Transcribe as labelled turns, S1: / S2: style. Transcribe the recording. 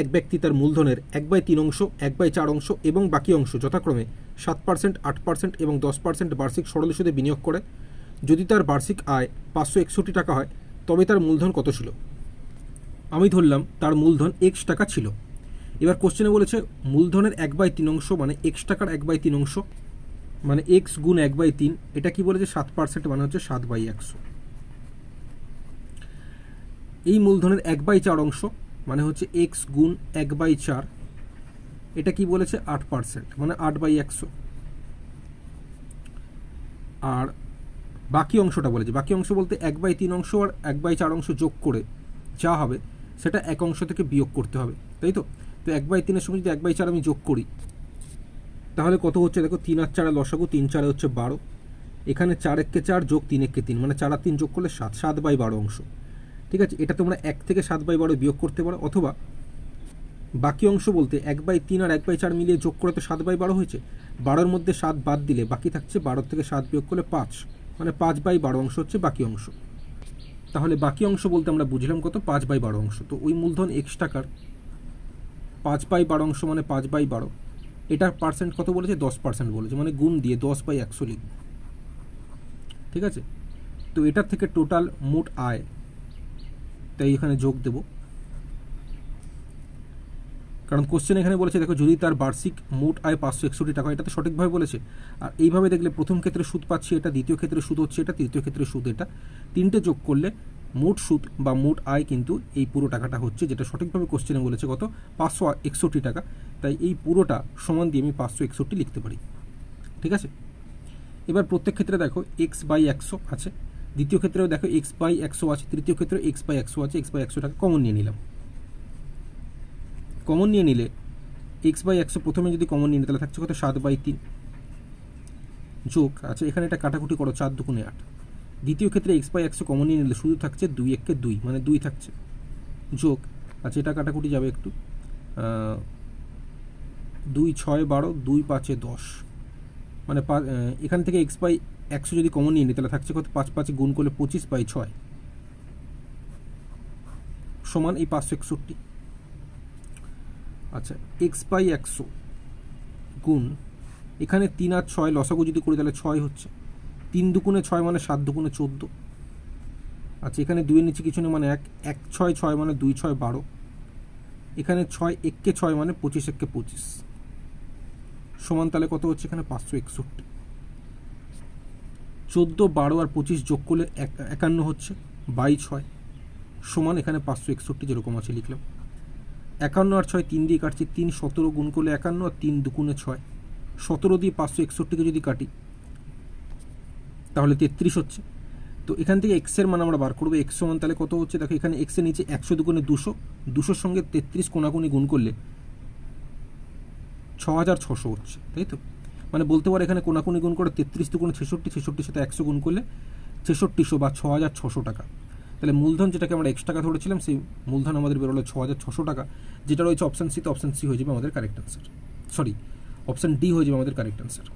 S1: এক ব্যক্তি তার মূলধনের এক বাই তিন অংশ, এক বাই চার অংশ এবং বাকি অংশ যথাক্রমে সাত পার্সেন্ট, আট পার্সেন্ট এবং দশ পার্সেন্ট বার্ষিক সরল সুদে বিনিয়োগ করে। যদি তার বার্ষিক আয় পাঁচশো একষট্টি টাকা হয়, তবে তার মূলধন কত ছিল? আমি ধরলাম তার মূলধন এক্স টাকা ছিল। এবার কোশ্চেনে বলেছে, মূলধনের এক বাই তিন অংশ মানে এক্স টাকার এক বাই তিন অংশ মানে এক্স গুণ এক বাই তিন, এটা কি বলেছে? সাত পার্সেন্ট মানে হচ্ছে সাত বাই একশো। এই মূলধনের এক বাই চার অংশ মানে হচ্ছে এক্স গুণ এক বাই চার, এটা কি বলেছে? আট পার্সেন্ট মানে আট বাই একশো। আর বাকি অংশটা বলেছে, বাকি অংশ বলতে এক বাই তিন অংশ আর এক বাই চার অংশ যোগ করে যা হবে, সেটা এক অংশ থেকে বিয়োগ করতে হবে, তাই তো? তো এক বাই তিনের সঙ্গে যদি এক বাই চার আমি যোগ করি, তাহলে কত হচ্ছে? দেখো, তিন আর চারে লসাগু, তিন চারে হচ্ছে বারো। এখানে চার এককে চার যোগ তিন এককে তিন মানে চার আর তিন যোগ করলে সাত সাত বাই বারো অংশ। ঠিক আছে? এটা তোমরা এক থেকে সাত বাই বারো বিয়োগ করতে পারো, অথবা বাকি অংশ বলতে এক বাই তিন আর এক বাই চার মিলিয়ে যোগ করে তো সাত বাই বারো হয়েছে। বারোর মধ্যে সাত বাদ দিলে বাকি থাকছে বারো থেকে সাত বিয়োগ করলে পাঁচ। মানে পাঁচ বাই বারো অংশ হচ্ছে বাকি অংশ। তাহলে বাকি অংশ বলতে আমরা বুঝলাম কত? পাঁচ বাই বারো অংশ। তো ওই মূলধন এক্স টাকার পাঁচ বাই বারো অংশ মানে পাঁচ বাই বারো। এটার পার্সেন্ট কত বলেছে? দশ পার্সেন্ট বলেছে। মানে গুণ দিয়ে দশ বাই একশো লিখব। ঠিক আছে? তো এটার থেকে টোটাল মোট আয় তাই এখানে যোগ দেব। কারণ কোশ্চেন এখানে বলেছে, দেখো, যদি তার বার্ষিক মোট আয় পাঁচশো একষট্টি টাকা এটা তো সঠিকভাবে বলেছে। আর এইভাবে দেখলে প্রথম ক্ষেত্রে সুদ পাচ্ছি এটা, দ্বিতীয় ক্ষেত্রে সুদ হচ্ছে এটা, তৃতীয় ক্ষেত্রে সুদ এটা। তিনটে যোগ করলে মোট সুদ বা মোট আয় কিন্তু এই পুরো টাকাটা হচ্ছে, যেটা সঠিকভাবে কোশ্চেনে বলেছে কত? পাঁচশো একষট্টি টাকা। তাই এই পুরোটা সমান দিয়ে আমি পাঁচশো একষট্টি লিখতে পারি। ঠিক আছে? এবার প্রত্যেক ক্ষেত্রে দেখো এক্স বাই একশো আছে। দ্বিতীয় ক্ষেত্রেও দেখো এক্স বাই একশো আছে, তৃতীয় ক্ষেত্রে এক্স বাই একশো আছে এক্স বাই একশো টাকা কমন নিয়ে নিলাম। কমন নিয়ে নিলে এক্স বাই একশো প্রথমে যদি কমন নিয়ে নিই তাহলে থাকছে কত? সাত বাই তিন। যোগ আচ্ছা এখানে এটা কাটাকুটি করো, চার দুগুণে আট। দ্বিতীয় ক্ষেত্রে এক্স বাই একশো কমন নিয়ে নিলে শুধু থাকছে দুই এককে দুই মানে দুই থাকছে। যোগ আচ্ছা এটা কাটাকুটি যাবে একটু। দুই ছয় বারো, দুই পাঁচে দশ। মানে এখান থেকে এক্স বাই একশো যদি কমন নিয়ে নিই, তাহলে থাকছে কত? পাঁচ পাঁচে গুণ করলে পঁচিশ বাই ছয়। সমান এই পাঁচশো একষট্টি। আচ্ছা এক্স বাই একশো গুণ, এখানে তিন আর ছয় লসাগু যদি করি, তাহলে ছয় হচ্ছে। তিন দুগুণে ছয় মানে সাত দুগুণে চোদ্দ। আচ্ছা এখানে দুইয়ের নিচে কিছু নেই মানে এক। এক ছয় ছয় মানে দুই, ছয় বারো। এখানে ছয়, এককে ছয় মানে পঁচিশ, এককে পঁচিশ। সমান তাহলে কত হচ্ছে এখানে? পাঁচশো একষট্টি। চোদ্দ, বারো আর পঁচিশ যোগ করলে একান্ন হচ্ছে, বাই ছয়। সমান এখানে পাঁচশো একষট্টি যেরকম আছে লিখলাম। একান্ন আর ছয় তিন দিয়ে কাটছি, তিন সতেরো গুণ করলে একান্ন আর তিন দুগুণে ছয়। সতেরো দিয়ে পাঁচশো একষট্টিকে যদি কাটি, তাহলে তেত্রিশ হচ্ছে। তো এখান থেকে এক্সের মান আমরা বার করব। এক্স সমান তাহলে কত হচ্ছে? দেখো এখানে এক্সের নিচে একশো দুগুণে দুশো। দুশোর সঙ্গে তেত্রিশ কোনাকুনি গুণ করলে ছ হাজার ছশো হচ্ছে, তাই তো? মানে বলতে পারে এখানে কোনাকুনি গুণ করে তেত্রিশ দু দুগুণে ছেষট্টি, ছেষট্টির সাথে একশো গুণ করলে ছেষট্টিশো বা ছ হাজার ছশো টাকা। তাহলে মূলধন যেটাকে আমরা এক্স টাকা ধরেছিলাম, সেই মূলধন আমাদের বেরোলো ছ হাজার ছশো টাকা, যেটা রয়েছে অপশান সিতে অপশান সি হয়ে যাবে আমাদের correct answer sorry option D হয়ে যাবে আমাদের কারেক্ট অ্যান্সার